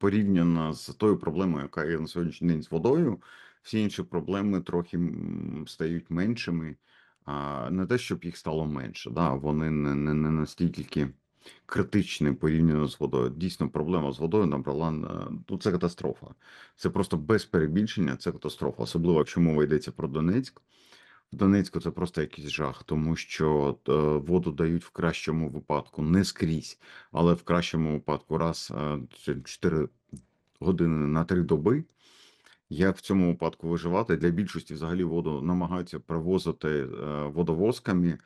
порівняно з тою проблемою, яка є на сьогоднішній день з водою, всі інші проблеми трохи стають меншими. А не те, щоб їх стало менше, да, вони не, не, не настільки критичні порівняно з водою. Дійсно, проблема з водою набрала е, ну, це катастрофа. Це просто без перебільшення, це катастрофа. Особливо, якщо мова йдеться про Донецьк. В Донецьку це просто якийсь жах, тому що е, воду дають в кращому випадку не скрізь, але в кращому випадку раз е, 4 години на 3 доби. Як в цьому випадку виживати? Для більшості взагалі воду намагаються привозити е, водовозками,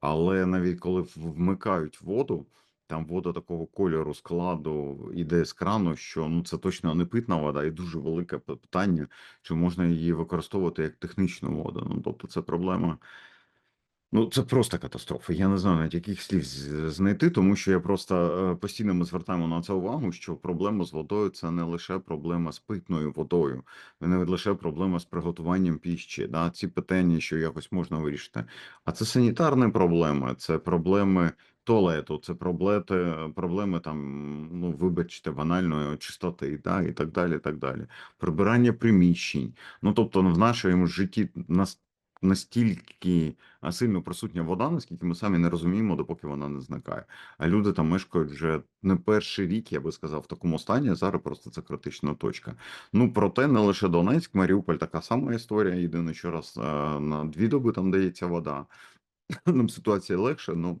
але навіть коли вмикають воду, там вода такого кольору складу іде з крану, що ну це точно не питна вода, і дуже велике питання, чи можна її використовувати як технічну воду. Ну тобто, це проблема. Ну, це просто катастрофа. Я не знаю навіть яких слів знайти, тому що я просто е, постійно ми звертаємо на це увагу, що проблема з водою це не лише проблема з питною водою, не лише проблема з приготуванням піщі. Да? Ці питання, що якось можна вирішити. А це санітарні проблеми, це проблеми туалету, це проблеми, проблеми там, ну вибачте, банальної чистоти, да? і так далі. так далі. Прибирання приміщень. Ну тобто, в нашому житті нас настільки сильно присутня вода, наскільки ми самі не розуміємо, допоки вона не зникає. А люди там мешкають вже не перший рік, я би сказав, в такому стані. Зараз просто це критична точка. Ну проте не лише Донецьк, Маріуполь така сама історія. Єдине, що раз на дві доби там дається вода. Нам ситуація легше, ну.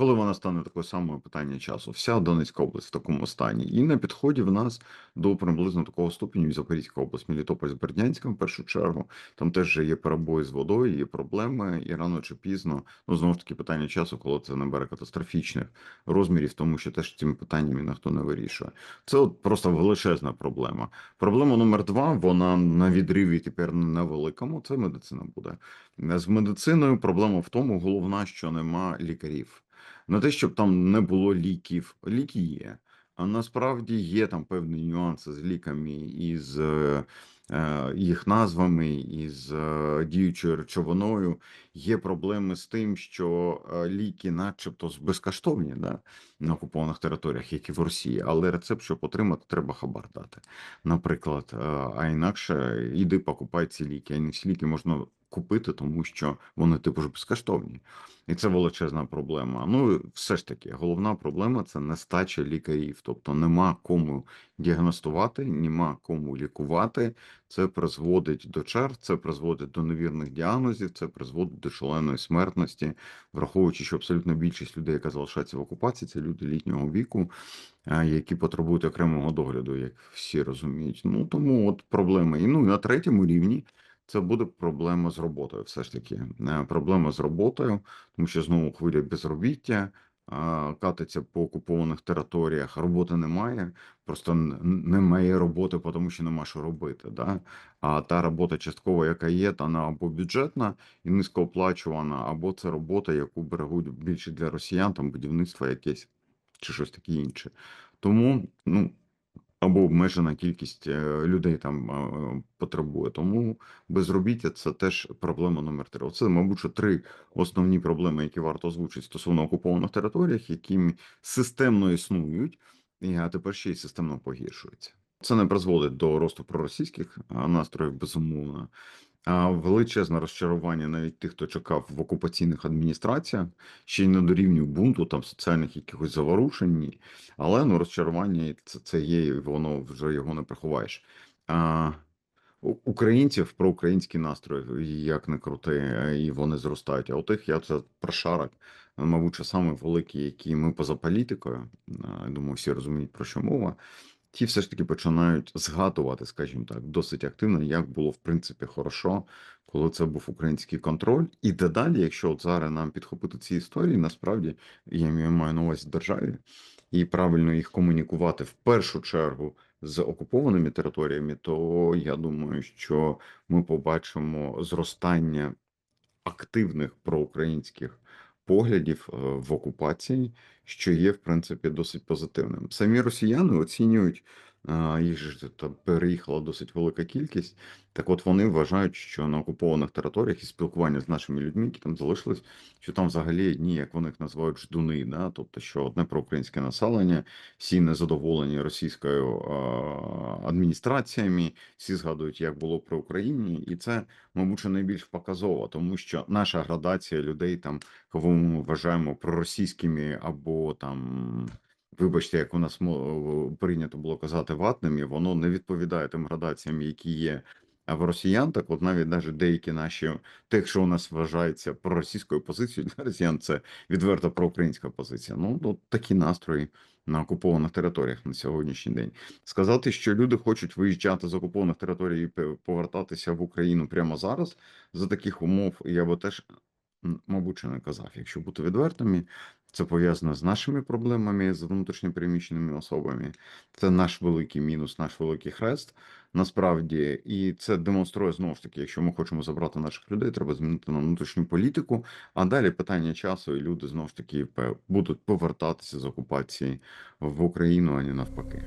Коли вона стане такою самою питання часу, вся Донецька область в такому стані, і на підході в нас до приблизно такого ступеню і Запорізька область, Мелітополь з Бердянськом в першу чергу. Там теж є перебої з водою, є проблеми, і рано чи пізно, ну знову ж таки, питання часу, коли це набере катастрофічних розмірів, тому що теж цими питаннями ніхто не вирішує. Це от просто величезна проблема. Проблема номер два, вона на відриві тепер на великому. Це медицина буде. З медициною проблема в тому, головна, що нема лікарів. Не те, щоб там не було ліків, ліки є. А насправді є там певні нюанси з ліками і з е, їх назвами, і з е, діючою речовиною. Є проблеми з тим, що е, ліки, начебто, безкоштовні да, на окупованих територіях, як і в Росії, але рецепт, щоб отримати, треба хабар дати. Наприклад, а інакше іди покупай ці ліки. А не всі ліки можна купити, тому що вони типу ж безкоштовні. І це величезна проблема. Ну, все ж таки, головна проблема це нестача лікарів. Тобто нема кому діагностувати, нема кому лікувати. Це призводить до черг, це призводить до невірних діагнозів, це призводить до шаленої смертності, враховуючи, що абсолютно більшість людей, яка залишається в окупації, це люди літнього віку, які потребують окремого догляду, як всі розуміють. Ну тому от проблема. І ну на третьому рівні. Це буде проблема з роботою, все ж таки. Е, Проблема з роботою, тому що знову хвиля безробіття катиться по окупованих територіях, роботи немає, просто немає роботи, тому що нема що робити. Да? А та робота часткова, яка є, та вона або бюджетна і низькооплачувана, або це робота, яку берегуть більше для росіян, там будівництво якесь чи щось таке інше. Тому, ну. Або обмежена кількість е, людей там потребує. Тому безробіття це теж проблема номер три. Оце, мабуть, що три основні проблеми, які варто озвучити стосовно окупованих територіях, які системно існують, а тепер ще й системно погіршуються. Це не призводить до росту проросійських настроїв, безумовно. Величезне розчарування навіть тих, хто чекав в окупаційних адміністраціях, ще й не до рівню бунту, там соціальних якихось заворушень, але ну розчарування це, це є, і воно вже його не приховаєш. А, українців про українські настрої, як не крути, е, і вони зростають. А у тих я це прошарок, мабуть, саме великий, які ми поза політикою. е, Думаю, всі розуміють про що мова. Ті все ж таки починають згадувати, скажімо так, досить активно, як було в принципі хорошо, коли це був український контроль. І дедалі, якщо от зараз нам підхопити ці історії, насправді я маю на увазі державі, і правильно їх комунікувати в першу чергу з окупованими територіями, то я думаю, що ми побачимо зростання активних проукраїнських поглядів е, в окупації, що є в принципі досить позитивним. Самі росіяни оцінюють їх же та переїхала досить велика кількість. Так от вони вважають, що на окупованих територіях і спілкування з нашими людьми, які там залишились, що там взагалі одні, як вони їх називають, ждуни, да? тобто, що одне проукраїнське населення, всі незадоволені російською а, адміністраціями, всі згадують, як було при Україні, і це, мабуть, найбільш показово, тому що наша градація людей там, кого ми вважаємо проросійськими або там. Вибачте, як у нас прийнято було казати ватними, воно не відповідає тим градаціям, які є в росіян. Так, от навіть навіть деякі наші, те, що у нас вважається проросійською позицією для росіян, це відверто проукраїнська позиція. Ну, от такі настрої на окупованих територіях на сьогоднішній день. Сказати, що люди хочуть виїжджати з окупованих територій і повертатися в Україну прямо зараз за таких умов, я би теж, мабуть, не казав. Якщо бути відвертими, це пов'язано з нашими проблемами з внутрішньопереміщеними особами. Це наш великий мінус, наш великий хрест. Насправді, і це демонструє знову ж таки, якщо ми хочемо забрати наших людей, треба змінити на внутрішню політику. А далі питання часу, і люди знову ж таки будуть повертатися з окупації в Україну, а не навпаки.